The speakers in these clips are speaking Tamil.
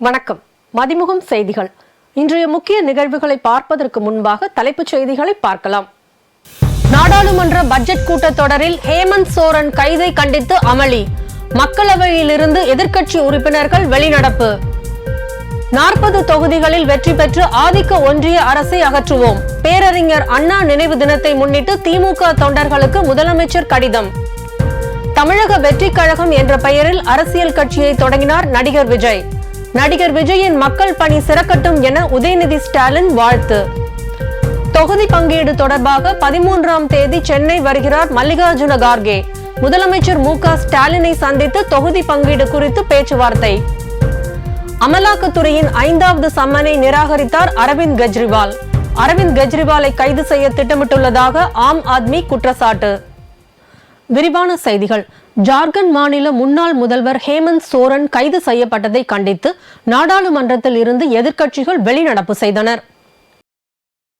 வணக்கம். மதிமுகம் செய்திகள். இன்றைய முக்கிய நிகழ்வுகளை பார்ப்பதற்கு முன்பாக தலைப்புச் செய்திகளை பார்க்கலாம். நாடாளுமன்ற பட்ஜெட் கூட்டத்தொடரில் ஹேமந்த் சோரன் கைதை கண்டித்து அமளி. மக்களவையிலிருந்து எதிர்க்கட்சி உறுப்பினர்கள் வெளிநடப்பு. நாற்பது தொகுதிகளில் வெற்றி பெற்று ஆதிக்க ஒன்றிய அரசை அகற்றுவோம். பேரறிஞர் அண்ணா நினைவு தினத்தை முன்னிட்டு திமுக தொண்டர்களுக்கு முதலமைச்சர் கடிதம். தமிழக வெற்றிக் கழகம் என்ற பெயரில் அரசியல் கட்சியை தொடங்கினார் நடிகர் விஜய். நடிகர் விஜயின் மக்கள் பணி சிறக்கட்டும் என உதயநிதி ஸ்டாலின் வாழ்த்து. தொகுதி பங்கீடு தொடர்பாக பதிமூன்றாம் தேதி சென்னை வருகிறார் மல்லிகார்ஜுன கார்கே. முதலமைச்சர் மு க ஸ்டாலினை சந்தித்து தொகுதி பங்கீடு குறித்து பேச்சுவார்த்தை. அமலாக்கத்துறையின் ஐந்தாவது சம்மனை நிராகரித்தார் அரவிந்த் கெஜ்ரிவால். அரவிந்த் கெஜ்ரிவாலை கைது செய்ய திட்டமிட்டுள்ளதாக ஆம் ஆத்மி குற்றச்சாட்டு. விரிவான செய்திகள். ஜார்க்கண்ட் மாநில முன்னாள் முதல்வர் ஹேமந்த் சோரன் கைது செய்யப்பட்டதை கண்டித்து நாடாளுமன்றத்தில் இருந்து எதிர்க்கட்சிகள் வெளிநடப்பு செய்தனர்.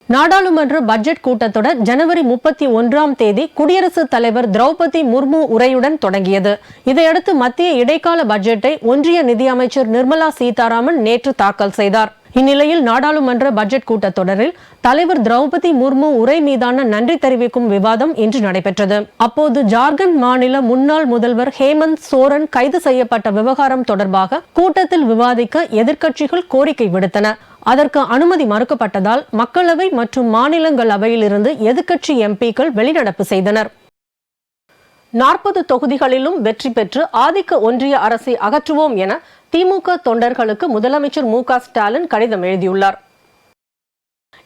நாடாளுமன்ற பட்ஜெட் கூட்டத்தொடர் ஜனவரி முப்பத்தி ஒன்றாம் தேதி குடியரசுத் தலைவர் திரௌபதி முர்மு உரையுடன் தொடங்கியது. இதையடுத்து மத்திய இடைக்கால பட்ஜெட்டை ஒன்றிய நிதியமைச்சர் நிர்மலா சீதாராமன் நேற்று தாக்கல் செய்தார். இந்நிலையில் நாடாளுமன்ற பட்ஜெட் கூட்டத்தொடரில் தலைவர் திரௌபதி முர்மு உரை மீதான நன்றி தெரிவிக்கும் விவாதம் இன்று நடைபெற்றது. அப்போது ஜார்க்கண்ட் மாநில முன்னாள் முதல்வர் ஹேமந்த் சோரன் கைது செய்யப்பட்ட விவகாரம் தொடர்பாக கூட்டத்தில் விவாதிக்க எதிர்க்கட்சிகள் கோரிக்கை விடுத்தன. அதற்கு அனுமதி மறுக்கப்பட்டதால் மக்களவை மற்றும் மாநிலங்களவையிலிருந்து எதிர்க்கட்சி எம்பிக்கள் வெளிநடப்பு செய்தனர். நாற்பது தொகுதிகளிலும் வெற்றி பெற்று ஆதிக்க ஒன்றிய அரசை அகற்றுவோம் என திமுக தொண்டர்களுக்கு முதலமைச்சர் மு ஸ்டாலின் கடிதம் எழுதியுள்ளார்.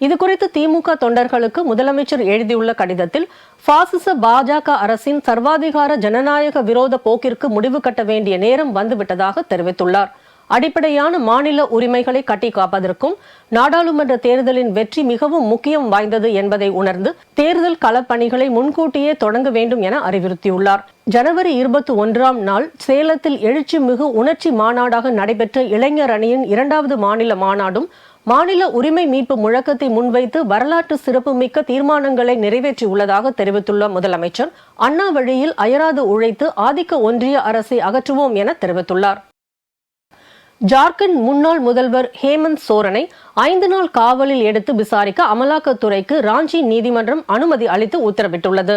இதுகுறித்து திமுக தொண்டர்களுக்கு முதலமைச்சர் எழுதியுள்ள கடிதத்தில் பாசிச பாஜக அரசின் சர்வாதிகார ஜனநாயக விரோத போக்கிற்கு முடிவு கட்ட வேண்டிய நேரம் வந்துவிட்டதாக தெரிவித்துள்ளார். அடிப்படையான மாநில உரிமைகளை கட்டி காப்பதற்கும் நாடாளுமன்ற தேர்தலின் வெற்றி மிகவும் முக்கியம் வாய்ந்தது என்பதை உணர்ந்து தேர்தல் களப்பணிகளை முன்கூட்டியே தொடங்க வேண்டும் என அறிவுறுத்தியுள்ளார். ஜனவரி இருபத்தி ஒன்றாம் நாள் சேலத்தில் எழுச்சி மிகு உணர்ச்சி மாநாடாக நடைபெற்ற இளைஞர் அணியின் இரண்டாவது மாநில மாநாடும் மாநில உரிமை மீட்பு முழக்கத்தை முன்வைத்து வரலாற்று சிறப்புமிக்க தீர்மானங்களை நிறைவேற்றியுள்ளதாக தெரிவித்துள்ள முதலமைச்சர் அண்ணா வழியில் அயராது உழைத்து ஆதிக்க ஒன்றிய அரசை அகற்றுவோம் என தெரிவித்துள்ளார். ஜார்க்கண்ட் முன்னாள் முதல்வர் ஹேமந்த் சோரனை ஐந்து நாள் காவலில் எடுத்து விசாரிக்க அமலாக்கத்துறைக்கு ராஞ்சி நீதிமன்றம் அனுமதி அளித்து உத்தரவிட்டுள்ளது.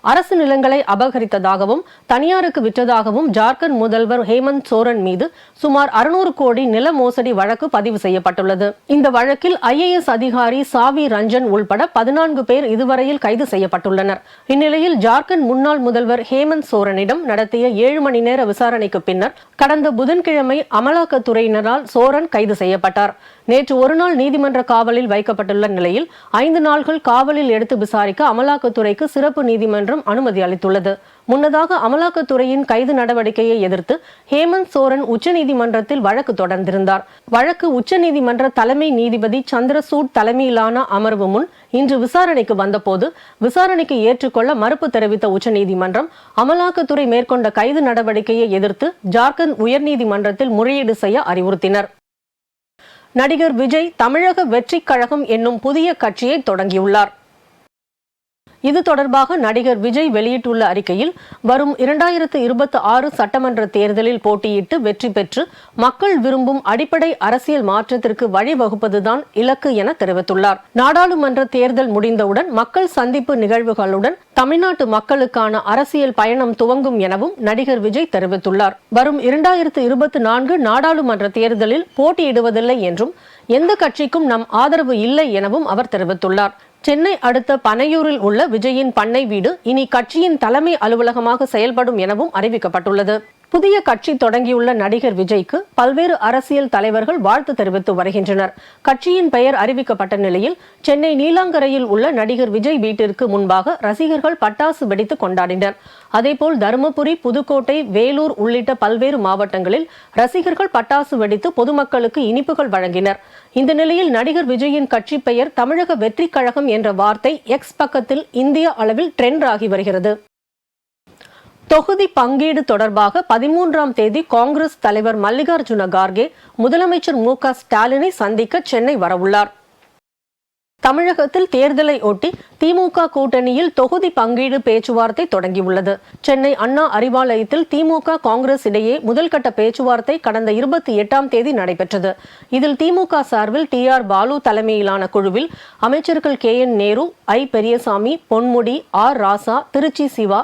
அரசு நிலங்களை அபகரித்ததாகவும் தனியாருக்கு விற்றதாகவும் ஜார்க்கண்ட் முதல்வர் ஹேமந்த் சோரன் மீது சுமார் அறுநூறு கோடி நில மோசடி வழக்கு பதிவு செய்யப்பட்டுள்ளது. இந்த வழக்கில் ஐஏஎஸ் அதிகாரி சாவி ரஞ்சன் உள்பட பதினான்கு பேர் இதுவரையில் கைது செய்யப்பட்டுள்ளனர். இந்நிலையில் ஜார்க்கண்ட் முன்னாள் முதல்வர் ஹேமந்த் சோரனிடம் நடத்திய ஏழு மணி நேர விசாரணைக்கு பின்னர் கடந்த புதன்கிழமை அமலாக்கத்துறையினரால் சோரன் கைது செய்யப்பட்டார். நேற்று ஒருநாள் நீதிமன்ற காவலில் வைக்கப்பட்டுள்ள நிலையில் ஐந்து நாள்கள் காவலில் எடுத்து விசாரிக்க அமலாக்கத்துறைக்கு சிறப்பு நீதிமன்றம் அனுமதி அளித்துள்ளது. முன்னதாக அமலாக்கத்துறையின் கைது நடவடிக்கையை எதிர்த்து ஹேமந்த் சோரன் உச்சநீதிமன்றத்தில் வழக்கு தொடர்ந்திருந்தார். வழக்கு உச்சநீதிமன்ற தலைமை நீதிபதி சந்திரசூட் தலைமையிலான அமர்வு முன் இன்று விசாரணைக்கு வந்தபோது விசாரணைக்கு ஏற்றுக்கொள்ள மறுப்பு தெரிவித்த உச்சநீதிமன்றம் அமலாக்கத்துறை மேற்கொண்ட கைது நடவடிக்கையை எதிர்த்து ஜார்க்கண்ட் உயர்நீதிமன்றத்தில் முறையீடு செய்ய அறிவுறுத்தினர். நடிகர் விஜய் தமிழக வெற்றிக் கழகம் என்னும் புதிய கட்சியை தொடங்கியுள்ளார். இது தொடர்பாக நடிகர் விஜய் வெளியிட்டுள்ள அறிக்கையில் வரும் இரண்டாயிரத்து இருபத்தி ஆறு சட்டமன்ற தேர்தலில் போட்டியிட்டு வெற்றி பெற்று மக்கள் விரும்பும் அடிப்படை அரசியல் மாற்றத்திற்கு வழிவகுப்பதுதான் இலக்கு என தெரிவித்துள்ளார். நாடாளுமன்ற தேர்தல் முடிந்தவுடன் மக்கள் சந்திப்பு நிகழ்வுகளுடன் தமிழ்நாட்டு மக்களுக்கான அரசியல் பயணம் துவங்கும் எனவும் நடிகர் விஜய் தெரிவித்துள்ளார். வரும் இரண்டாயிரத்து இருபத்தி நான்கு நாடாளுமன்ற தேர்தலில் போட்டியிடுவதில்லை என்றும் எந்த கட்சிக்கும் நம் ஆதரவு இல்லை எனவும் அவர் தெரிவித்துள்ளார். சென்னை அடுத்த பனையூரில் உள்ள விஜயின் பண்ணை வீடு இனி கட்சியின் தலைமை அலுவலகமாக செயல்படும் எனவும் அறிவிக்கப்பட்டுள்ளது. புதிய கட்சி தொடங்கியுள்ள நடிகர் விஜய்க்கு பல்வேறு அரசியல் தலைவர்கள் வாழ்த்து தெரிவித்து வருகின்றனர். கட்சியின் பெயர் அறிவிக்கப்பட்ட நிலையில் சென்னை நீலாங்கரையில் உள்ள நடிகர் விஜய் வீட்டிற்கு முன்பாக ரசிகர்கள் பட்டாசு வெடித்து கொண்டாடினர். அதேபோல் தருமபுரி புதுக்கோட்டை வேலூர் உள்ளிட்ட பல்வேறு மாவட்டங்களில் ரசிகர்கள் பட்டாசு வெடித்து பொதுமக்களுக்கு இனிப்புகள் வழங்கினர். இந்த நிலையில் நடிகர் விஜயின் கட்சி பெயர் தமிழக வெற்றி கழகம் என்ற வார்த்தை எக்ஸ் பக்கத்தில் இந்திய அளவில் ட்ரெண்ட் ஆகி வருகிறது. தொகுதி பங்கீடு தொடர்பாக பதிமூன்றாம் தேதி காங்கிரஸ் தலைவர் மல்லிகார்ஜுன கார்கே முதலமைச்சர் மு க ஸ்டாலினை சந்திக்க சென்னை வரவுள்ளார். தமிழகத்தில் தேர்தலை ஒட்டி திமுக கூட்டணியில் தொகுதி பங்கீடு பேச்சுவார்த்தை தொடங்கியுள்ளது. சென்னை அண்ணா அறிவாலயத்தில் திமுக காங்கிரஸ் இடையே முதல்கட்ட பேச்சுவார்த்தை கடந்த இருபத்தி எட்டாம் தேதி நடைபெற்றது. இதில் திமுக சார்பில் டி ஆர் பாலு தலைமையிலான குழுவில் அமைச்சர்கள் K N Nehru I Periyasamy Ponmudi R Raja Tiruchi Siva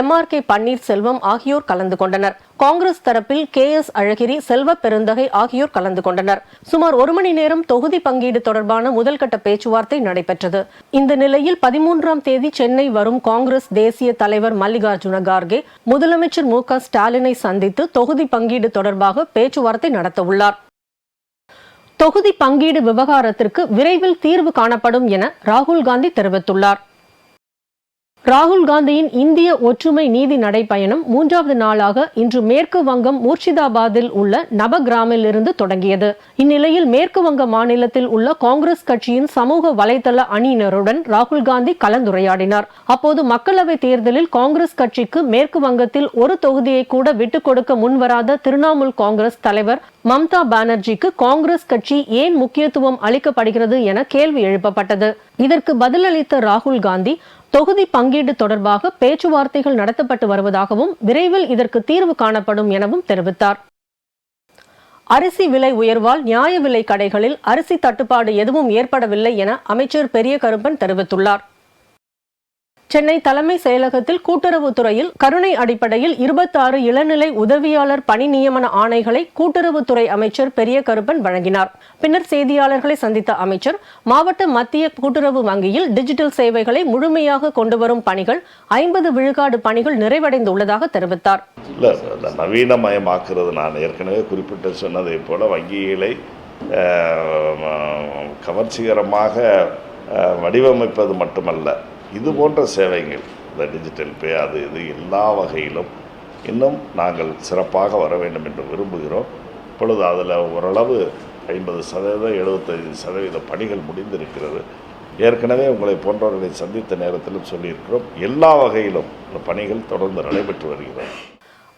M R K Panneerselvam ஆகியோர் கலந்து கொண்டனர். காங்கிரஸ் தரப்பில் கே எஸ் அழகிரி செல்வ பெருந்தகை ஆகியோர் கலந்து கொண்டனர். சுமார் ஒரு மணி நேரம் தொகுதி பங்கீடு தொடர்பான முதல்கட்ட பேச்சுவார்த்தை நடைபெற்றது. இந்த நிலையில் பதிமூன்றாம் தேதி சென்னை வரும் காங்கிரஸ் தேசிய தலைவர் மல்லிகார்ஜுன கார்கே முதலமைச்சர் மு க ஸ்டாலினை சந்தித்து தொகுதி பங்கீடு தொடர்பாக பேச்சுவார்த்தை நடத்தவுள்ளார். தொகுதி பங்கீடு விவகாரத்திற்கு விரைவில் தீர்வு காணப்படும் என ராகுல் காந்தி தெரிவித்துள்ளார். ராகுல் காந்தியின் இந்திய ஒற்றுமை நீதி நடைப்பயணம் மூன்றாவது நாளாக இன்று மேற்கு வங்கம் மூர்ஷிதாபாத்தில் உள்ள நபகிராமில் இருந்து தொடங்கியது. இந்நிலையில் மேற்கு வங்க மாநிலத்தில் உள்ள காங்கிரஸ் கட்சியின் சமூக வலைதள அணியினருடன் ராகுல் காந்தி கலந்துரையாடினார். அப்போது மக்களவை தேர்தலில் காங்கிரஸ் கட்சிக்கு மேற்கு வங்கத்தில் ஒரு தொகுதியை கூட விட்டுக் கொடுக்க முன்வராத திரிணாமுல் காங்கிரஸ் தலைவர் மம்தா பானர்ஜிக்கு காங்கிரஸ் கட்சி ஏன் முக்கியத்துவம் அளிக்கப்படுகிறது என கேள்வி எழுப்பப்பட்டது. இதற்கு பதிலளித்த ராகுல் காந்தி தொகுதி பங்கீடு தொடர்பாக பேச்சுவார்த்தைகள் நடத்தப்பட்டு வருவதாகவும் விரைவில் இதற்கு தீர்வு காணப்படும் எனவும் தெரிவித்தார். அரிசி விலை உயர்வால் நியாய விலை கடைகளில் அரிசி தட்டுப்பாடு எதுவும் ஏற்படவில்லை என அமைச்சர் பெரிய கருப்பன் தெரிவித்துள்ளார். சென்னை தலைமை செயலகத்தில் கூட்டுறவுத்துறையில் கருணை அடிப்படையில் இருபத்தாறு இளநிலை உதவியாளர் பணி நியமன ஆணைகளை கூட்டுறவுத்துறை அமைச்சர் பெரிய கருப்பன் வழங்கினார். பின்னர் செய்தியாளர்களை சந்தித்த அமைச்சர் மாவட்ட மத்திய கூட்டுறவு வங்கியில் டிஜிட்டல் சேவைகளை முழுமையாக கொண்டு வரும் பணிகள் ஐம்பது விழுக்காடு பணிகள் நிறைவடைந்துள்ளதாக தெரிவித்தார். நவீனமயமாக்குறது நான் ஏற்கனவே குறிப்பிட்டு சொன்னதை போல வங்கிகளை கவர்ச்சிகரமாக வடிவமைப்பது மட்டுமல்ல. இது போன்ற சேவைகள் இந்த டிஜிட்டல் பே அது இது எல்லா வகையிலும் இன்னும் நாங்கள் சிறப்பாக வர வேண்டும் என்று விரும்புகிறோம். இப்பொழுது அதில் ஓரளவு ஐம்பது சதவீதம் எழுபத்தைந்து சதவீத பணிகள் முடிந்திருக்கிறது. ஏற்கனவே உங்களை போன்றவர்களை சந்தித்த நேரத்திலும் சொல்லியிருக்கிறோம். எல்லா வகையிலும் இந்த பணிகள் தொடர்ந்து நடைபெற்று வருகிறது.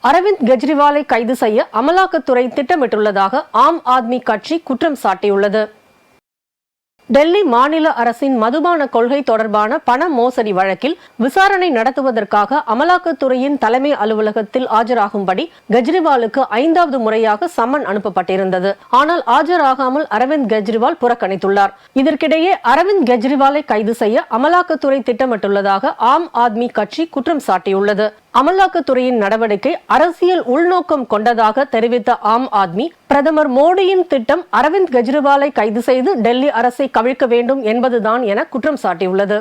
அரவிந்த் கெஜ்ரிவாலை கைது செய்ய அமலாக்கத்துறை திட்டமிட்டுள்ளதாக ஆம் ஆத்மி கட்சி குற்றம் சாட்டியுள்ளது. டெல்லி மாநில அரசின் மதுபான கொள்கை தொடர்பான பண மோசடி வழக்கில் விசாரணை நடத்துவதற்காக அமலாக்கத்துறையின் தலைமை அலுவலகத்தில் ஆஜராகும்படி கெஜ்ரிவாலுக்கு ஐந்தாவது முறையாக சம்மன் அனுப்பப்பட்டிருந்தது. ஆனால் ஆஜராகாமல் அரவிந்த் கெஜ்ரிவால் புறக்கணித்துள்ளார். இதற்கிடையே அரவிந்த் கெஜ்ரிவாலை கைது செய்ய அமலாக்கத்துறை திட்டமிட்டுள்ளதாக ஆம் ஆத்மி கட்சி குற்றம் சாட்டியுள்ளது. அமலாக்கத்துறையின் நடவடிக்கை அரசியல் உள்நோக்கம் கொண்டதாக தெரிவித்த ஆம் ஆத்மி பிரதமர் மோடியின் திட்டம் அரவிந்த் கெஜ்ரிவாலை கைது செய்து டெல்லி அரசை கவிழ்க்க வேண்டும் என்பதுதான் என குற்றம் சாட்டியுள்ளது.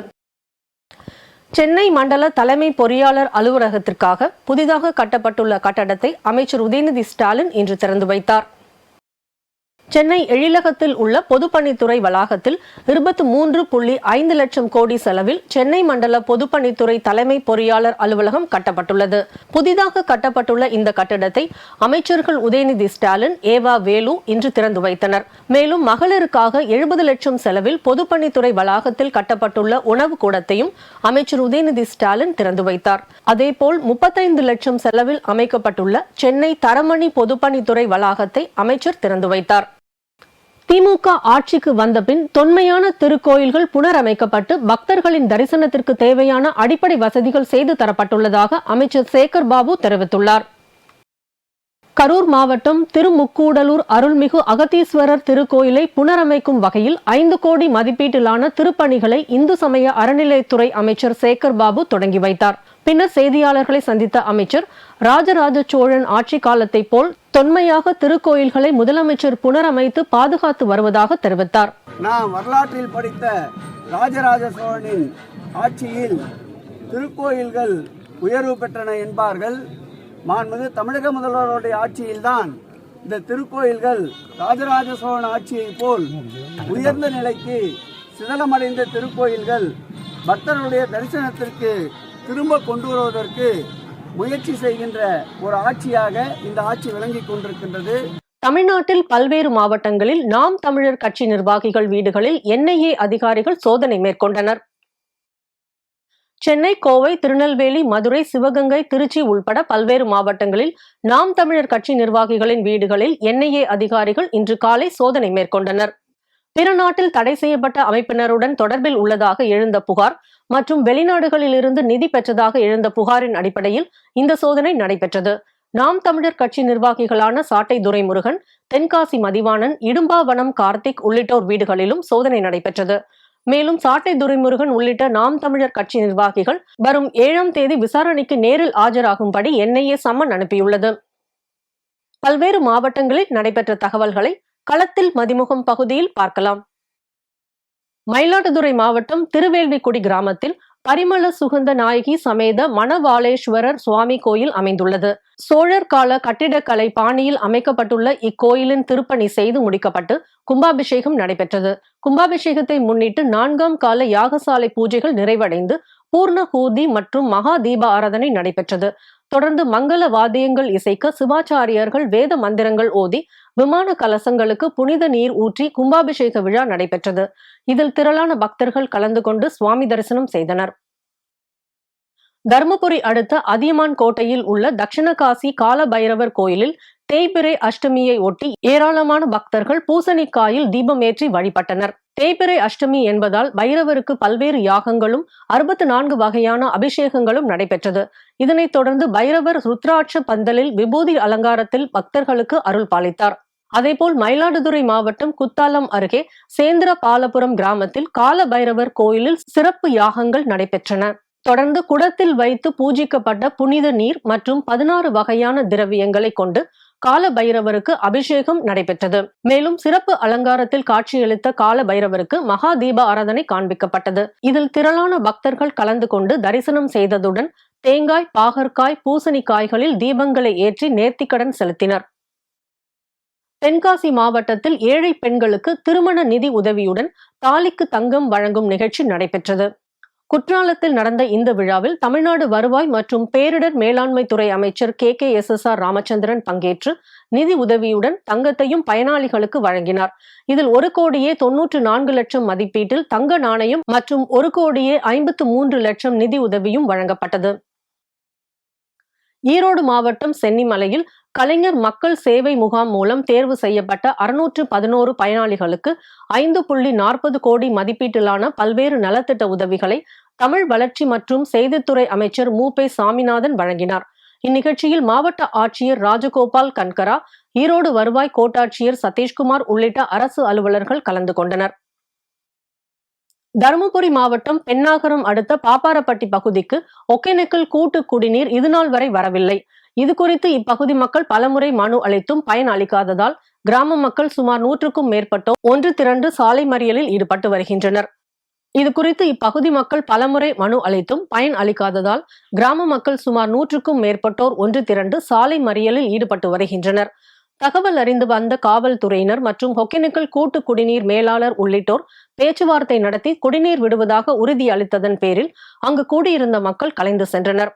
சென்னை மண்டல தலைமை பொறியாளர் அலுவலகத்திற்காக புதிதாக கட்டப்பட்டுள்ள கட்டடத்தை அமைச்சர் உதயநிதி ஸ்டாலின் இன்று திறந்து வைத்தார். சென்னை எழிலகத்தில் உள்ள பொதுப்பணித்துறை வளாகத்தில் இருபத்தி மூன்று புள்ளி ஐந்து லட்சம் கோடி செலவில் சென்னை மண்டல பொதுப்பணித்துறை தலைமை பொறியாளர் அலுவலகம் கட்டப்பட்டுள்ளது. புதிதாக கட்டப்பட்டுள்ள இந்த கட்டடத்தை அமைச்சர்கள் உதயநிதி ஸ்டாலின் ஏவா வேலு இன்று திறந்து வைத்தனர். மேலும் மகளிருக்காக எழுபது லட்சம் செலவில் பொதுப்பணித்துறை வளாகத்தில் கட்டப்பட்டுள்ள உணவு கூடத்தையும் அமைச்சர் உதயநிதி ஸ்டாலின் திறந்து வைத்தார். அதேபோல் முப்பத்தைந்து லட்சம் செலவில் அமைக்கப்பட்டுள்ள சென்னை தரமணி பொதுப்பணித்துறை வளாகத்தை அமைச்சர் திறந்து வைத்தார். திமுக ஆட்சிக்கு வந்தபின் தொன்மையான திருக்கோயில்கள் புனரமைக்கப்பட்டு பக்தர்களின் தரிசனத்திற்கு தேவையான அடிப்படை வசதிகள் செய்து தரப்பட்டுள்ளதாக அமைச்சர் சேகர் பாபு தெரிவித்துள்ளார். கரூர் மாவட்டம் திருமுக்கூடலூர் அருள்மிகு அகத்தீஸ்வரர் திருக்கோயிலை புனரமைக்கும் வகையில் ஐந்து கோடி மதிப்பீட்டிலான திருப்பணிகளை இந்து சமய அறநிலையத்துறை அமைச்சர் சேகர் பாபு தொடங்கி வைத்தார். பின்னர் செய்தியாளர்களை சந்தித்த அமைச்சர் ராஜராஜ சோழன் ஆட்சி காலத்தை போல் தொன்மையாக திருக்கோயில்களை முதலமைச்சர் புனரமைத்து பாதுகாத்து வருவதாக தெரிவித்தார். நாம் வரலாற்றில் படித்த ராஜராஜ சோழனின் ஆட்சியில் திருக்கோயில்கள் உயர்வு பெற்றன என்பார்கள். மாண்புமிகு தமிழக முதல்வருடைய ஆட்சியில்தான் இந்த திருக்கோயில்கள் ராஜராஜ சோழன் ஆட்சியைப் போல் உயர்ந்த நிலைக்கு சிதலமடைந்த திருக்கோயில்கள் பக்தர்களுடைய தரிசனத்திற்கு திரும்ப கொண்டு வருவதற்கு முயற்சி செய்கின்ற ஒரு ஆட்சியாக இந்த ஆட்சி விளங்கிக் கொண்டிருக்கின்றது. தமிழ்நாட்டில் பல்வேறு மாவட்டங்களில் நாம் தமிழர் கட்சி நிர்வாகிகள் வீடுகளில் என்ஐஏ அதிகாரிகள் சோதனை மேற்கொண்டனர். சென்னை கோவை திருநெல்வேலி மதுரை சிவகங்கை திருச்சி உள்பட பல்வேறு மாவட்டங்களில் நாம் தமிழர் கட்சி நிர்வாகிகளின் வீடுகளில் என்ஐஏ அதிகாரிகள் இன்று காலை சோதனை மேற்கொண்டனர். பிற நாட்டில் தடை செய்யப்பட்ட அமைப்பினருடன் தொடர்பில் உள்ளதாக எழுந்த புகார் மற்றும் வெளிநாடுகளிலிருந்து நிதி பெற்றதாக எழுந்த புகாரின் அடிப்படையில் இந்த சோதனை நடைபெற்றது. நாம் தமிழர் கட்சி நிர்வாகிகளான சாட்டை துரைமுருகன் தென்காசி மதிவாணன் இடும்பாவனம் கார்த்திக் உள்ளிட்டோர் வீடுகளிலும் சோதனை நடைபெற்றது. மேலும் சாட்டை துரைமுருகன் உள்ளிட்ட நாம் தமிழர் கட்சி நிர்வாகிகள் வரும் ஏழாம் தேதி விசாரணைக்கு நேரில் ஆஜராகும்படி என்ஐஏ சம்மன் அனுப்பியுள்ளது. பல்வேறு மாவட்டங்களில் நடைபெற்ற தகவல்களை களத்தில் மதிமுகம் பகுதியில் பார்க்கலாம். மயிலாடுதுறை மாவட்டம் திருவேல்விக்குடி கிராமத்தில் பரிமள சுகந்த நாயகி சமேத மணவாளேஸ்வரர் சுவாமி கோயில் அமைந்துள்ளது. சோழர் கால கட்டிடக்கலை பாணியில் அமைக்கப்பட்டுள்ள இக்கோயிலின் திருப்பணி செய்து முடிக்கப்பட்டு கும்பாபிஷேகம் நடைபெற்றது. கும்பாபிஷேகத்தை முன்னிட்டு நான்காம் கால யாகசாலை பூஜைகள் நிறைவடைந்து பூர்ண ஹூதி மற்றும் மகா தீப ஆராதனை நடைபெற்றது. தொடர்ந்து மங்கள வாத்தியங்கள் இசைக்க சிவாச்சாரியர்கள் வேத மந்திரங்கள் ஓதி விமான கலசங்களுக்கு புனித நீர் ஊற்றி கும்பாபிஷேக விழா நடைபெற்றது. இதில் திரளான பக்தர்கள் கலந்து கொண்டு சுவாமி தரிசனம் செய்தனர். தர்மபுரி அடுத்த அதியமான் கோட்டையில் உள்ள தட்சிணகாசி கால பைரவர் கோயிலில் தேய்பிறை அஷ்டமியை ஒட்டி ஏராளமான பக்தர்கள் பூசணிக்காயில் தீபமேற்றி வழிபட்டனர். தேய்பிறை அஷ்டமி என்பதால் பைரவருக்கு பல்வேறு யாகங்களும் அறுபத்து நான்கு வகையான அபிஷேகங்களும் நடைபெற்றது. இதனைத் தொடர்ந்து பைரவர் ருத்ராட்ச பந்தலில் விபூதி அலங்காரத்தில் பக்தர்களுக்கு அருள் பாலித்தார். அதேபோல் மயிலாடுதுறை மாவட்டம் குத்தாலம் அருகே சேந்திர பாலபுரம் கிராமத்தில் கால பைரவர் கோயிலில் சிறப்பு யாகங்கள் நடைபெற்றன. தொடர்ந்து குடத்தில் வைத்து பூஜிக்கப்பட்ட புனித நீர் மற்றும் பதினாறு வகையான திரவியங்களை கொண்டு கால பைரவருக்கு அபிஷேகம் நடைபெற்றது. மேலும் சிறப்பு அலங்காரத்தில் காட்சியளித்த கால பைரவருக்கு மகா தீப ஆராதனை காண்பிக்கப்பட்டது. இதில் திரளான பக்தர்கள் கலந்து கொண்டு தரிசனம் செய்ததுடன் தேங்காய் பாகற்காய் பூசணிக்காய்களில் தீபங்களை ஏற்றி நேர்த்திக்கடன் செலுத்தினர். தென்காசி மாவட்டத்தில் ஏழை பெண்களுக்கு திருமண நிதி உதவியுடன் தாலிக்கு தங்கம் வழங்கும் நிகழ்ச்சி நடைபெற்றது. குற்றாலத்தில் நடந்த இந்த விழாவில் தமிழ்நாடு வருவாய் மற்றும் பேரிடர் மேலாண்மை துறை அமைச்சர் K. K. S. S. R. Ramachandran பங்கேற்று நிதி உதவியுடன் தங்கத்தையும் பயனாளிகளுக்கு வழங்கினார். இதில் ஒரு கோடியே தொன்னூற்று நான்கு லட்சம் மதிப்பீட்டில் தங்க நாணயம் மற்றும் ஒரு கோடியே ஐம்பத்து மூன்று லட்சம் நிதி உதவியும் வழங்கப்பட்டது. ஈரோடு மாவட்டம் சென்னிமலையில் கலைஞர் மக்கள் சேவை முகாம் மூலம் தேர்வு செய்யப்பட்ட அறுநூற்று பதினோரு பயனாளிகளுக்கு ஐந்து புள்ளி நாற்பது கோடி மதிப்பீட்டிலான பல்வேறு நலத்திட்ட உதவிகளை தமிழ் வளர்ச்சி மற்றும் செய்தித்துறை அமைச்சர் மு சாமிநாதன் வழங்கினார். இந்நிகழ்ச்சியில் மாவட்ட ஆட்சியர் ராஜகோபால் கன்கரா ஈரோடு வருவாய் கோட்டாட்சியர் சதீஷ்குமார் உள்ளிட்ட அரசு அலுவலர்கள் கலந்து கொண்டனர். தருமபுரி மாவட்டம் பெண்ணாகரம் அடுத்த பாப்பாரப்பட்டி பகுதிக்கு ஒகேனக்கல் கூட்டு குடிநீர் இதுநாள் வரை வரவில்லை. இது குறித்து இப்பகுதி மக்கள் பலமுறை மனு அளித்தும் பயன் அளிக்காததால் கிராம மக்கள் சுமார் நூற்றுக்கும் மேற்பட்டோர் ஒன்று திரண்டு சாலை மறியலில் ஈடுபட்டு வருகின்றனர். இது குறித்து இப்பகுதி மக்கள் பலமுறை மனு அளித்தும் பயன் அளிக்காததால் கிராம மக்கள் சுமார் நூற்றுக்கும் மேற்பட்டோர் ஒன்று திரண்டு சாலை மறியலில் ஈடுபட்டு வருகின்றனர். தகவல் அறிந்து வந்த காவல்துறையினர் மற்றும் ஒகேனக்கல் கூட்டு குடிநீர் மேலாளர் உள்ளிட்டோர் பேச்சுவார்த்தை நடத்தி குடிநீர் விடுவதாக உறுதியளித்ததன் பேரில் அங்கு கூடியிருந்த மக்கள் கலைந்து சென்றனர்.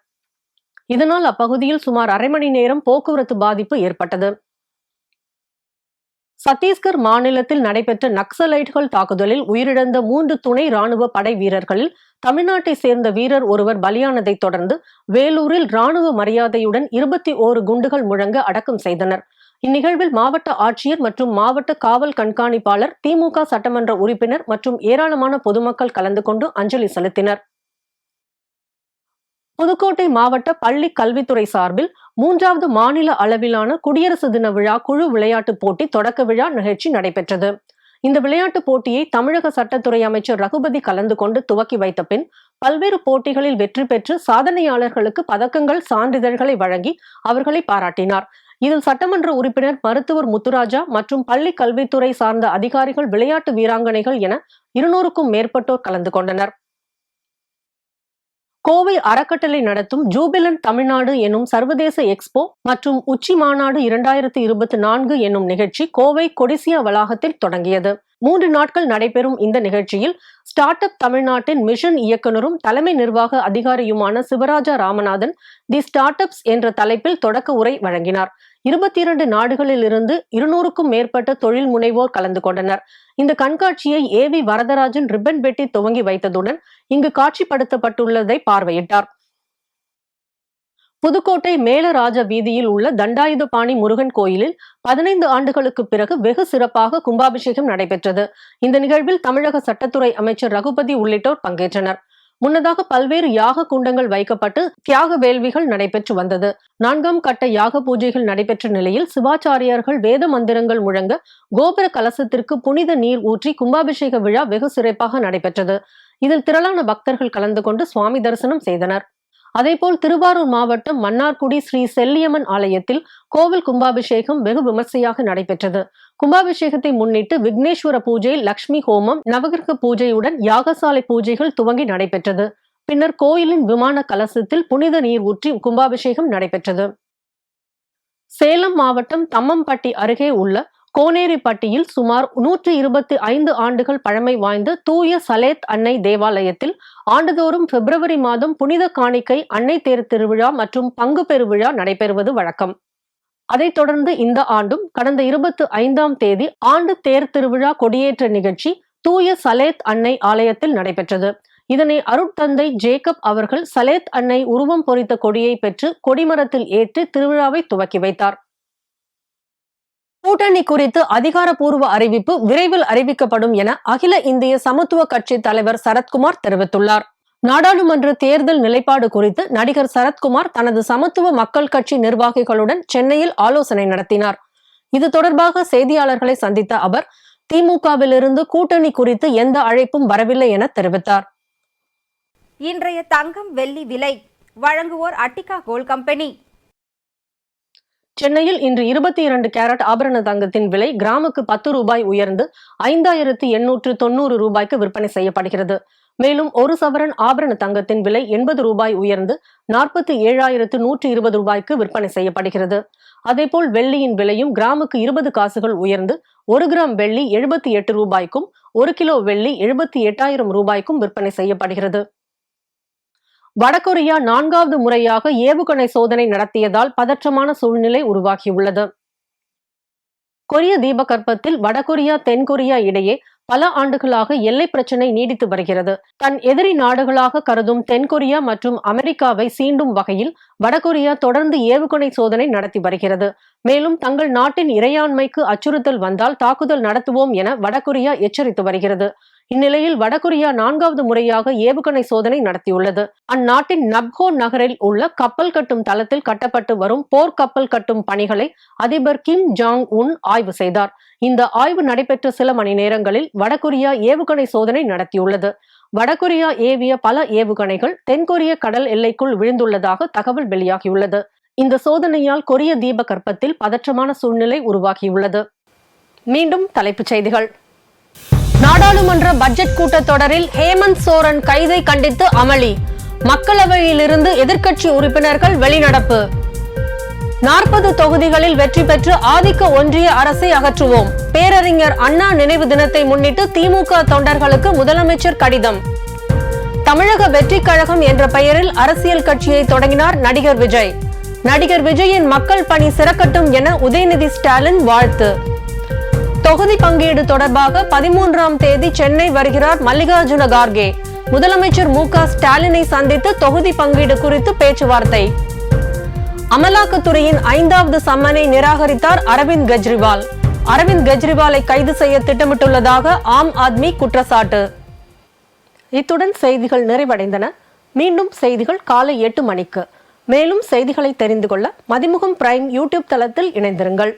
இதனால் அப்பகுதியில் சுமார் அரை மணி நேரம் போக்குவரத்து பாதிப்பு ஏற்பட்டது. சத்தீஸ்கர் மாநிலத்தில் நடைபெற்ற நக்சலைட்கள் தாக்குதலில் உயிரிழந்த மூன்று துணை ராணுவ படை வீரர்களில் தமிழ்நாட்டை சேர்ந்த வீரர் ஒருவர் பலியானதைத் தொடர்ந்து வேலூரில் ராணுவ மரியாதையுடன் இருபத்தி ஓரு குண்டுகள் முழங்க அடக்கம் செய்தனர். இந்நிகழ்வில் மாவட்ட ஆட்சியர் மற்றும் மாவட்ட காவல் கண்காணிப்பாளர் திமுக சட்டமன்ற உறுப்பினர் மற்றும் ஏராளமான பொதுமக்கள் கலந்து கொண்டு அஞ்சலி செலுத்தினர். புதுக்கோட்டை மாவட்ட பள்ளி கல்வித்துறை சார்பில் மூன்றாவது மாநில அளவிலான குடியரசு தின விழா குழு விளையாட்டுப் போட்டி தொடக்க விழா நிகழ்ச்சி நடைபெற்றது. இந்த விளையாட்டுப் போட்டியை தமிழக சட்டத்துறை அமைச்சர் ரகுபதி கலந்து கொண்டு துவக்கி வைத்த பின் பல்வேறு போட்டிகளில் வெற்றி பெற்று சாதனையாளர்களுக்கு பதக்கங்கள் சான்றிதழ்களை வழங்கி அவர்களை பாராட்டினார். இதில் சட்டமன்ற உறுப்பினர் மருத்துவர் முத்துராஜா மற்றும் பள்ளி கல்வித்துறை சார்ந்த அதிகாரிகள் விளையாட்டு வீராங்கனைகள் என இருநூறுக்கும் மேற்பட்டோர் கலந்து கொண்டனர். கோவை அறக்கட்டளை நடத்தும் ஜூபிலன் தமிழ்நாடு எனும் சர்வதேச எக்ஸ்போ மற்றும் உச்சி மாநாடு இரண்டாயிரத்தி இருபத்தி நான்கு என்னும் நிகழ்ச்சி கோவை கொடிசியா வளாகத்தில் தொடங்கியது. மூன்று நாட்கள் நடைபெறும் இந்த நிகழ்ச்சியில் ஸ்டார்ட் அப் தமிழ்நாட்டின் மிஷன் இயக்குனரும் தலைமை நிர்வாக அதிகாரியுமான Sivaraja Ramanathan the startups என்ற தலைப்பில் தொடக்க உரை வழங்கினார். இருபத்தி இரண்டு நாடுகளில் இருந்து இருநூறுக்கும் மேற்பட்ட தொழில் முனைவோர் கலந்து கொண்டனர். இந்த கண்காட்சியை ஏ வி வரதராஜன் ரிப்பன் வெட்டி துவங்கி வைத்ததுடன் இங்கு காட்சிப்படுத்தப்பட்டுள்ளதை பார்வையிட்டார். புதுக்கோட்டை மேலராஜ வீதியில் உள்ள தண்டாயுதபாணி முருகன் கோயிலில் பதினைந்து ஆண்டுகளுக்கு பிறகு வெகு சிறப்பாக கும்பாபிஷேகம் நடைபெற்றது. இந்த நிகழ்வில் தமிழக சட்டத்துறை அமைச்சர் ரகுபதி உள்ளிட்டோர் பங்கேற்றனர். முன்னதாக பல்வேறு யாக குண்டங்கள் வைக்கப்பட்டு தியாக வேள்விகள் நடைபெற்று வந்தது. நான்காம் கட்ட யாக பூஜைகள் நடைபெற்ற நிலையில் சிவாச்சாரியார்கள் வேத மந்திரங்கள் முழங்க கோபுர கலசத்திற்கு புனித நீர் ஊற்றி கும்பாபிஷேக விழா வெகு சிறப்பாக நடைபெற்றது. இதில் திரளான பக்தர்கள் கலந்து கொண்டு சுவாமி தரிசனம் செய்தனர். அதேபோல் திருவாரூர் மாவட்டம் மன்னார்குடி ஸ்ரீ செல்லியம்மன் ஆலயத்தில் கோவில் கும்பாபிஷேகம் வெகு விமர்சையாக நடைபெற்றது. கும்பாபிஷேகத்தை முன்னிட்டு விக்னேஸ்வர பூஜை லக்ஷ்மி ஹோமம் நவகிரக பூஜையுடன் யாகசாலை பூஜைகள் துவங்கி நடைபெற்றது. பின்னர் கோயிலின் விமான கலசத்தில் புனித நீர் ஊற்றி கும்பாபிஷேகம் நடைபெற்றது. சேலம் மாவட்டம் தம்மம்பட்டி அருகே உள்ள கோனேரிப்பட்டியில் சுமார் நூற்றி இருபத்தி ஐந்து ஆண்டுகள் பழமை வாய்ந்த தூய சலேத் அன்னை தேவாலயத்தில் ஆண்டுதோறும் பிப்ரவரி மாதம் புனித காணிக்கை அன்னை தேர் திருவிழா மற்றும் பங்கு பெருவிழா நடைபெறுவது வழக்கம். அதைத் தொடர்ந்து இந்த ஆண்டும் கடந்த இருபத்தி ஐந்தாம் தேதி ஆண்டு தேர் திருவிழா கொடியேற்ற நிகழ்ச்சி தூய சலேத் அன்னை ஆலயத்தில் நடைபெற்றது. இதனை அருட்தந்தை ஜேக்கப் அவர்கள் சலேத் அன்னை உருவம் பொறித்த கொடியை பெற்று கொடிமரத்தில் ஏற்றி திருவிழாவை துவக்கி வைத்தார். கூட்டணி குறித்து அதிகாரப்பூர்வ அறிவிப்பு விரைவில் அறிவிக்கப்படும் என அகில இந்திய சமத்துவ கட்சி தலைவர் சரத்குமார் தெரிவித்துள்ளார். நாடாளுமன்ற தேர்தல் நிலைப்பாடு குறித்து நடிகர் சரத்குமார் தனது சமத்துவ மக்கள் கட்சி நிர்வாகிகளுடன் சென்னையில் ஆலோசனை நடத்தினார். இது தொடர்பாக செய்தியாளர்களை சந்தித்த அவர் திமுகவிலிருந்து கூட்டணி குறித்து எந்த அழைப்பும் வரவில்லை என தெரிவித்தார். இன்றைய தங்கம் வெள்ளி விலை வழங்குவோர் அட்டிகா கோல் கம்பெனி. சென்னையில் இன்று இருபத்தி இரண்டு கேரட் ஆபரண தங்கத்தின் விலை கிராமுக்கு பத்து ரூபாய் உயர்ந்து ஐந்தாயிரத்து எண்ணூற்று தொன்னூறு ரூபாய்க்கு விற்பனை செய்யப்படுகிறது. மேலும் ஒரு சவரன் ஆபரண தங்கத்தின் விலை எண்பது ரூபாய் உயர்ந்து நாற்பத்தி ஏழாயிரத்து நூற்றி இருபது ரூபாய்க்கு விற்பனை செய்யப்படுகிறது. அதேபோல் வெள்ளியின் விலையும் கிராமுக்கு இருபது காசுகள் உயர்ந்து ஒரு கிராம் வெள்ளி எழுபத்தி எட்டு ரூபாய்க்கும் ஒரு கிலோ வெள்ளி எழுபத்தி எட்டாயிரம் ரூபாய்க்கும் விற்பனை செய்யப்படுகிறது. வடகொரியா நான்காவது முறையாக ஏவுகணை சோதனை நடத்தியதால் பதற்றமான சூழ்நிலை உருவாகியுள்ளது. கொரிய தீபகற்பத்தில் வடகொரியா தென்கொரியா இடையே பல ஆண்டுகளாக எல்லை பிரச்சினை நீடித்து வருகிறது. தன் எதிரி நாடுகளாக கருதும் தென்கொரியா மற்றும் அமெரிக்காவை சீண்டும் வகையில் வடகொரியா தொடர்ந்து ஏவுகணை சோதனை நடத்தி வருகிறது. மேலும் தங்கள் நாட்டின் இறையாண்மைக்கு அச்சுறுத்தல் வந்தால் தாக்குதல் நடத்துவோம் என வடகொரியா எச்சரித்து வருகிறது. இந்நிலையில் வடகொரியா நான்காவது முறையாக ஏவுகணை சோதனை நடத்தியுள்ளது. அந்நாட்டின் நப்கோ நகரில் உள்ள கப்பல் கட்டும் தளத்தில் கட்டப்பட்டு வரும் போர் கப்பல் கட்டும் பணிகளை அதிபர் கிம் ஜாங் உன் ஆய்வு செய்தார். இந்த ஆய்வு நடைபெற்ற சில மணி நேரங்களில் வடகொரியா ஏவுகணை சோதனை நடத்தியுள்ளது. வடகொரியா ஏவிய பல ஏவுகணைகள் தென்கொரிய கடல் எல்லைக்குள் விழுந்துள்ளதாக தகவல் வெளியாகியுள்ளது. இந்த சோதனையால் கொரிய தீபகற்பத்தில் பதற்றமான சூழ்நிலை உருவாகியுள்ளது. மீண்டும் தலைப்புச் செய்திகள். நாடாளுமன்ற பட்ஜெட் கூட்டத்தொடரில் ஹேமந்த் சோரன் கைதை கண்டித்து அமளி. மக்களவையிலிருந்து எதிர்க்கட்சி உறுப்பினர்கள் வெளிநடப்பு. நாற்பது தொகுதிகளில் வெற்றி பெற்று ஆதிக்க ஒன்றிய அரசை அகற்றுவோம். பேரறிஞர் அண்ணா நினைவு தினத்தை முன்னிட்டு திமுக தொண்டர்களுக்கு முதலமைச்சர் கடிதம். தமிழக வெற்றி கழகம் என்ற பெயரில் அரசியல் கட்சியை தொடங்கினார் நடிகர் விஜய். நடிகர் விஜயின் மக்கள் பணி சிறக்கட்டும் என உதயநிதி ஸ்டாலின் வாழ்த்து. தொகுதி பங்கீடு தொடர்பாக பதிமூன்றாம் தேதி சென்னை வருகிறார் மல்லிகார்ஜுன கார்கே. முதலமைச்சர் மு க ஸ்டாலினை சந்தித்து தொகுதி பங்கீடு குறித்து பேச்சுவார்த்தை. அமலாக்கத்துறையின் ஐந்தாவது சம்மனை நிராகரித்தார் அரவிந்த் கெஜ்ரிவால். அரவிந்த் கெஜ்ரிவாலை கைது செய்ய திட்டமிட்டுள்ளதாக ஆம் ஆத்மி குற்றச்சாட்டு. இத்துடன் செய்திகள் நிறைவடைந்தன. மீண்டும் செய்திகள் காலை எட்டு மணிக்கு. மேலும் செய்திகளை தெரிந்து கொள்ள மதிமுகம் பிரைம் யூடியூப் தளத்தில் இணைந்திருங்கள்.